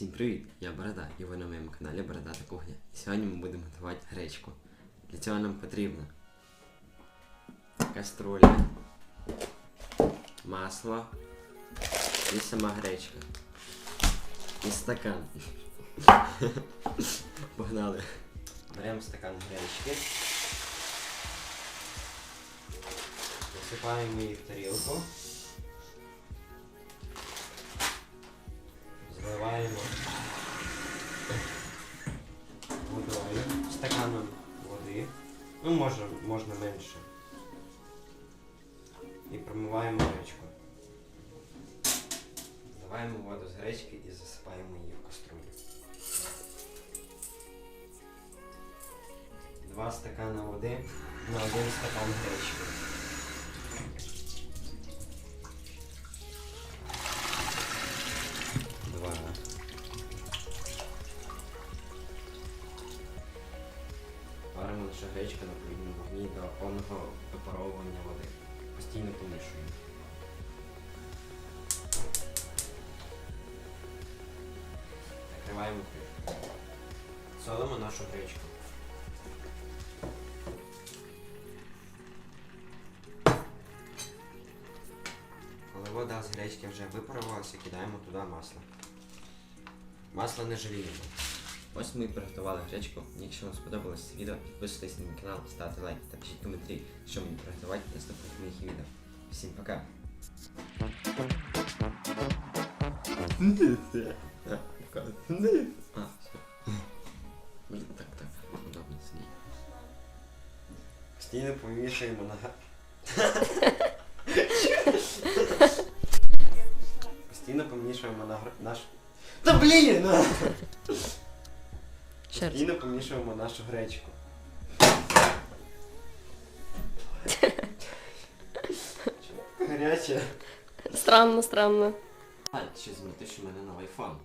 Всім привіт! Я Борода, і ви на моєму каналі Бородата Кухня. І сьогодні ми будемо готувати гречку. Для цього нам потрібно каструля, масло і сама гречка. І стакан. Погнали. Беремо стакан гречки. Насипаємо її в тарілку. Стаканом води. Ну, може, можна менше. І промиваємо гречку. Заливаємо воду з гречки і засипаємо її в каструлю. Два стакана води на один стакан гречки. Варимо нашу гречку на повільному вогні до повного випаровування води. Постійно помішуємо. Накриваємо кришку. Солимо нашу гречку. Коли вода з гречки вже випарувалася, кидаємо туди масло. Масло не жаліємо. Ось ми приготували гречку. Якщо вам сподобалось це відео, підписуйтесь на мій канал, ставте лайк та пишіть коментарі, що мені приготувати в наступних моїх відео. Всім пока! А, все. Блін, так, так, удобно сидіть. Постійно помішуємо на га- Постійно помішуємо на гр- наш. Та блін! Ще раз. Постійно помішуємо нашу гречку. Гаряче. Странно, странно. А, ще змінити, що в мене новий фон.